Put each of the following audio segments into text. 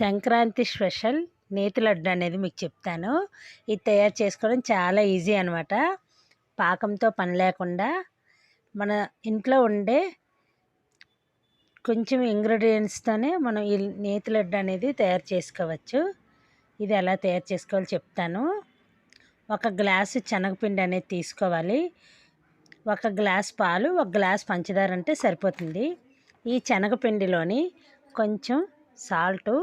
Sankranti special నేతి లడ్డు అనేది మీకు చెప్తాను. ఇది తయారు చేసుకోవడం చాలా ఈజీ అనమాట పాకంతో పని లేకుండా మన ఇంట్లో ఉండే కొంచెం ఇంగ్రీడియంట్స్తోనే మనం ఈ నేతి లడ్డు అనేది తయారు చేసుకోవచ్చు. ఇది ఎలా తయారు చేసుకోవాలో చెప్తాను. ఒక గ్లాసు శనగపిండి అనేది తీసుకోవాలి. ఒక గ్లాస్ పాలు ఒక గ్లాస్ పంచదార అంటే సరిపోతుంది. ఈ శనగపిండిలోని కొంచెం సాల్టు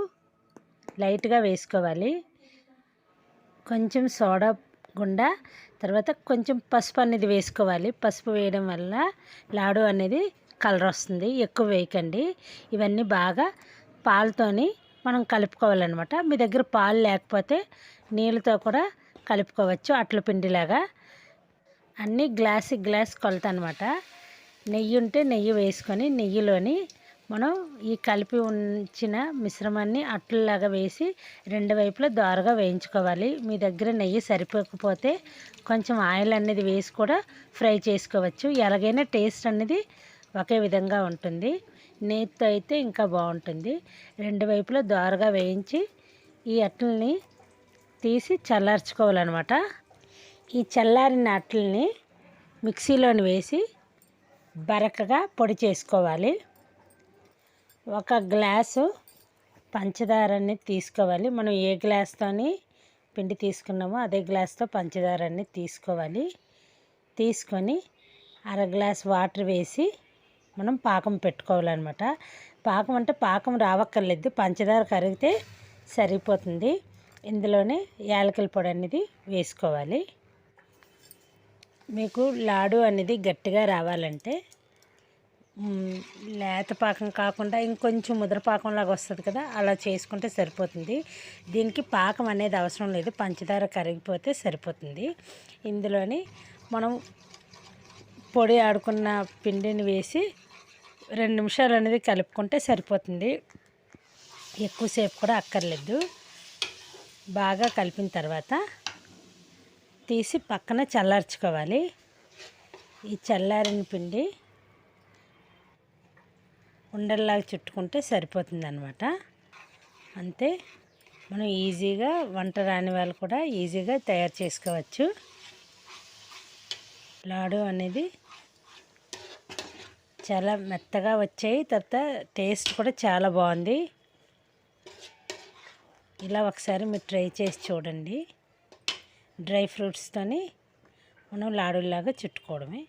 లైట్గా వేసుకోవాలి. కొంచెం సోడా గుండా తర్వాత కొంచెం పసుపు అనేది వేసుకోవాలి. పసుపు వేయడం వల్ల లాడు అనేది కలర్ వస్తుంది. ఎక్కువ వేయకండి. ఇవన్నీ బాగా పాలతోని మనం కలుపుకోవాలన్నమాట. మీ దగ్గర పాలు లేకపోతే నీళ్ళతో కూడా కలుపుకోవచ్చు. అట్ల పిండిలాగా. అన్నీ గ్లాస్ గ్లాస్ కొలత అనమాట నెయ్యి ఉంటే నెయ్యి వేసుకొని నెయ్యిలోని మనం ఈ కలిపి ఉంచిన మిశ్రమాన్ని అట్లలాగా వేసి రెండు వైపులా దారుగా వేయించుకోవాలి. మీ దగ్గర నెయ్యి సరిపోకపోతే కొంచెం ఆయిల్ అనేది వేసి కూడా ఫ్రై చేసుకోవచ్చు. ఎలాగైనా టేస్ట్ అనేది ఒకే విధంగా ఉంటుంది. నేతితో అయితే ఇంకా బాగుంటుంది. రెండు వైపులా దారుగా వేయించి ఈ అట్లని తీసి చల్లార్చుకోవాలన్నమాట. ఈ చల్లారిన అట్లని మిక్సీలోని వేసి బరకగా పొడి చేసుకోవాలి. ఒక గ్లాసు పంచదారని తీసుకోవాలి. మనం ఏ గ్లాస్తోని పిండి తీసుకున్నామో అదే గ్లాస్తో పంచదారని తీసుకోవాలి. తీసుకొని అర గ్లాస్ వాటర్ వేసి మనం పాకం పెట్టుకోవాలన్నమాట. పాకం అంటే పాకం రావక్కర్లేదు. పంచదార కరిగితే సరిపోతుంది. ఇందులోనే యాలకుల పొడి అనేది వేసుకోవాలి. మీకు లాడు అనేది గట్టిగా రావాలంటే లేత పాకం కాకుండా ఇంకొంచెం ముద్ర పాకంలాగా వస్తుంది కదా అలా చేసుకుంటే సరిపోతుంది. దీనికి పాకం అనేది అవసరం లేదు పంచదార కరిగిపోతే సరిపోతుంది. ఇందులోని మనం పొడి ఆడుకున్న పిండిని వేసి రెండు నిమిషాలు అనేది కలుపుకుంటే సరిపోతుంది. ఎక్కువసేపు కూడా అక్కర్లేదు. బాగా కలిపిన తర్వాత తీసి పక్కన చల్లార్చుకోవాలి. ఈ చల్లారిన పిండి ఉండల్లాగా చుట్టుకుంటే సరిపోతుంది అనమాట అంతే. మనం ఈజీగా వంట రాని వాళ్ళు కూడా ఈజీగా తయారు చేసుకోవచ్చు. లాడు అనేది చాలా మెత్తగా వచ్చాయి. తర్వాత టేస్ట్ కూడా చాలా బాగుంది. ఇలా ఒకసారి మీరు ట్రై చేసి చూడండి. డ్రై ఫ్రూట్స్తోని మనం లాడులాగా చుట్టుకోవడమే.